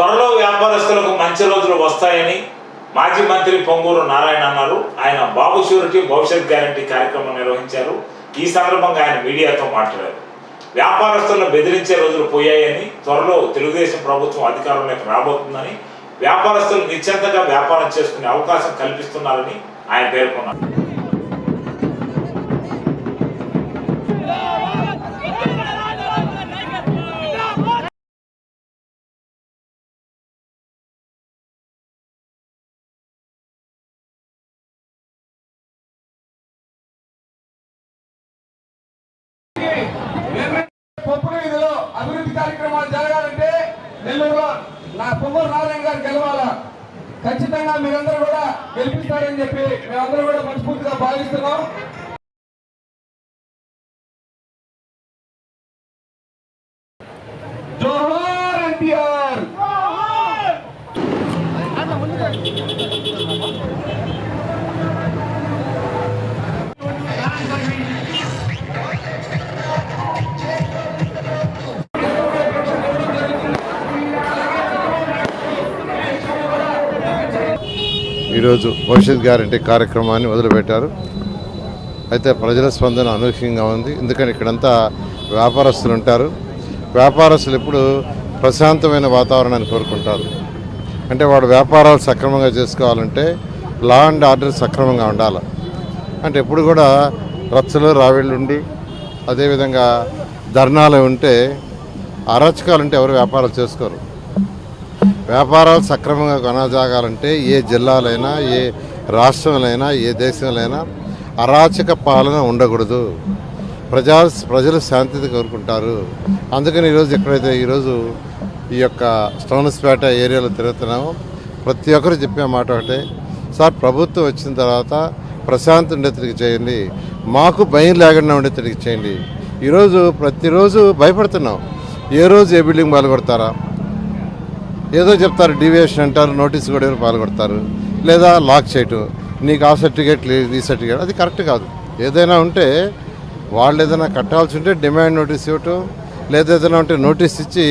త్వరలో వ్యాపారస్తులకు మంచి రోజులు వస్తాయని మాజీ మంత్రి పొంగూరు నారాయణ అన్నారు. ఆయన బాబు షూరిటీ భవిష్యత్ గ్యారంటీ కార్యక్రమం నిర్వహించారు. ఈ సందర్భంగా ఆయన మీడియాతో మాట్లాడారు. వ్యాపారస్తులను బెదిరించే రోజులు పోయాయని త్వరలో తెలుగుదేశం ప్రభుత్వం అధికారంలోకి రాబోతుందని వ్యాపారస్తులు నిశ్చంతగా వ్యాపారం చేసుకునే అవకాశం కల్పిస్తున్నారని ఆయన పేర్కొన్నారు. అభివృద్ధి కార్యక్రమాలు జరగాలంటే నెల్లూరులో నా పొంగూరు నారాయణ గారు గెలవాలా? ఖచ్చితంగా మీరందరూ కూడా గెలిపిస్తారని చెప్పి మేమందరూ కూడా మనస్ఫూర్తిగా భావిస్తున్నాం. జోహో ఈరోజు భవిష్యత్ గ్యారంటీ కార్యక్రమాన్ని మొదలుపెట్టారు. అయితే ప్రజల స్పందన అనూహ్యంగా ఉంది. ఎందుకంటే ఇక్కడంతా వ్యాపారస్తులు ఉంటారు. వ్యాపారస్తులు ఎప్పుడు ప్రశాంతమైన వాతావరణాన్ని కోరుకుంటారు. అంటే వాడు వ్యాపారాలు సక్రమంగా చేసుకోవాలంటే లా అండ్ ఆర్డర్ సక్రమంగా ఉండాలి. అంటే ఎప్పుడు కూడా రచ్చలు రావిళ్ళు ఉండి అదేవిధంగా ధర్నాలు ఉంటే అరాచకాలు ఉంటే ఎవరు వ్యాపారాలు చేసుకోరు. వ్యాపారాలు సక్రమంగా కొనసాగాలంటే ఏ జిల్లాలైనా ఏ రాష్ట్రంలో ఏ దేశంలో అరాచక పాలన ఉండకూడదు. ప్రజా ప్రజలు శాంతిని కోరుకుంటారు. అందుకని ఈరోజు ఎక్కడైతే ఈరోజు ఈ యొక్క స్టోన్స్పేట ఏరియాలో తిరుగుతున్నామో ప్రతి ఒక్కరు చెప్పే మాట ఒకటే. సార్ ప్రభుత్వం వచ్చిన తర్వాత ప్రశాంతి ఉండేతడికి చేయండి. మాకు భయం లేకుండా ఉండేతడికి చేయండి. ఈరోజు ప్రతిరోజు భయపడుతున్నాం. ఏ రోజు ఏ బిల్డింగ్ పాల్గొడతారా ఏదో చెప్తారు డీవియేషన్ అంటారు నోటీస్ కూడా పాల్గొడతారు లేదా లాక్ చేయటం. నీకు ఆ సర్టిఫికేట్ లేదు ఈ సర్టిఫికేట్ అది కరెక్ట్ కాదు. ఏదైనా ఉంటే వాళ్ళు ఏదైనా కట్టాల్సి ఉంటే డిమాండ్ నోటీస్ ఇవ్వటం లేదా ఏదైనా ఉంటే నోటీస్ ఇచ్చి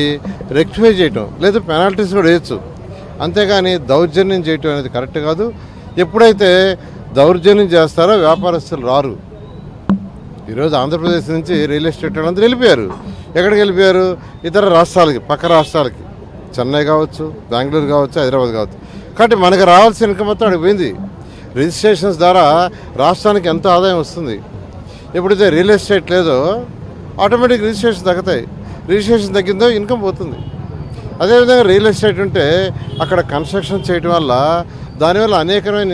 రెక్టిఫై చేయటం లేదా పెనాల్టీస్ కూడా వేయచ్చు. అంతేగాని దౌర్జన్యం చేయటం అనేది కరెక్ట్ కాదు. ఎప్పుడైతే దౌర్జన్యం చేస్తారో వ్యాపారస్తులు రారు. ఈరోజు ఆంధ్రప్రదేశ్ నుంచి రియల్ ఎస్టేట్ వాళ్ళందరూ వెళ్ళిపోయారు. ఎక్కడికి వెళ్ళిపోయారు? ఇతర రాష్ట్రాలకి పక్క రాష్ట్రాలకి. చెన్నై కావచ్చు బెంగళూరు కావచ్చు హైదరాబాద్ కావచ్చు. కాబట్టి మనకు రావాల్సిన ఇన్కమ్ మొత్తం అక్కడికి పోయింది. రిజిస్ట్రేషన్స్ ద్వారా రాష్ట్రానికి ఎంతో ఆదాయం వస్తుంది. ఎప్పుడైతే రియల్ ఎస్టేట్ లేదో ఆటోమేటిక్ రిజిస్ట్రేషన్ తగ్గుతాయి. రిజిస్ట్రేషన్ తగ్గిందో ఇన్కమ్ పోతుంది. అదేవిధంగా రియల్ ఎస్టేట్ ఉంటే అక్కడ కన్స్ట్రక్షన్ చేయడం వల్ల దానివల్ల అనేకమైన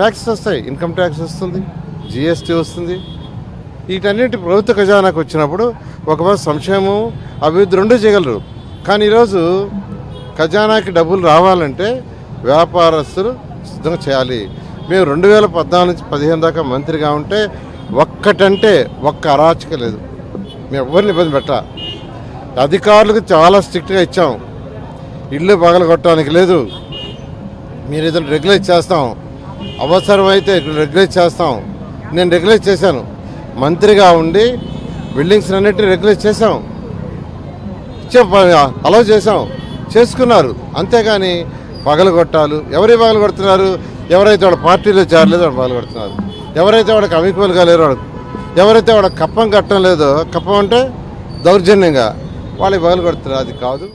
ట్యాక్స్ వస్తాయి. ఇన్కమ్ ట్యాక్స్ వస్తుంది జిఎస్టీ వస్తుంది. వీటన్నిటి ప్రభుత్వ ఖజానాకు వచ్చినప్పుడు ఒకవేళ సంక్షేమం అభివృద్ధి రెండూ చేయగలరు. కానీ ఈరోజు ఖజానాకి డబ్బులు రావాలంటే వ్యాపారస్తులు సిద్ధంగా చేయాలి. మేము రెండు వేల పద్నాలుగు నుంచి పదిహేను దాకా మంత్రిగా ఉంటే ఒక్కటంటే ఒక్క అరాచక లేదు. మేము ఎవరిని ఇబ్బంది పెట్ట. అధికారులకు చాలా స్ట్రిక్ట్గా ఇచ్చాం. ఇల్లు పగలగొట్టడానికి లేదు. మీరు ఏదైనా రెగ్యులేట్ చేస్తాం. అవసరమైతే రెగ్యులేట్ చేస్తాం. నేను రెగ్యులేట్ చేశాను. మంత్రిగా ఉండి బిల్డింగ్స్ అన్నిటిని రెగ్యులేట్ చేశాం. అలౌ చేసాం చేసుకున్నారు. అంతేగాని పగలగొట్టాలు ఎవరి పగలు కొడుతున్నారు? ఎవరైతే వాడు పార్టీలో చేరలేదో వాడు పగలు కొడుతున్నారు. ఎవరైతే వాడికి అమికబుల్గా లేరో వాడు ఎవరైతే వాడు కప్పం కట్టడం లేదో కప్పం అంటే దౌర్జన్యంగా. వాళ్ళకి పగలు కొడుతున్నారు. అది కాదు.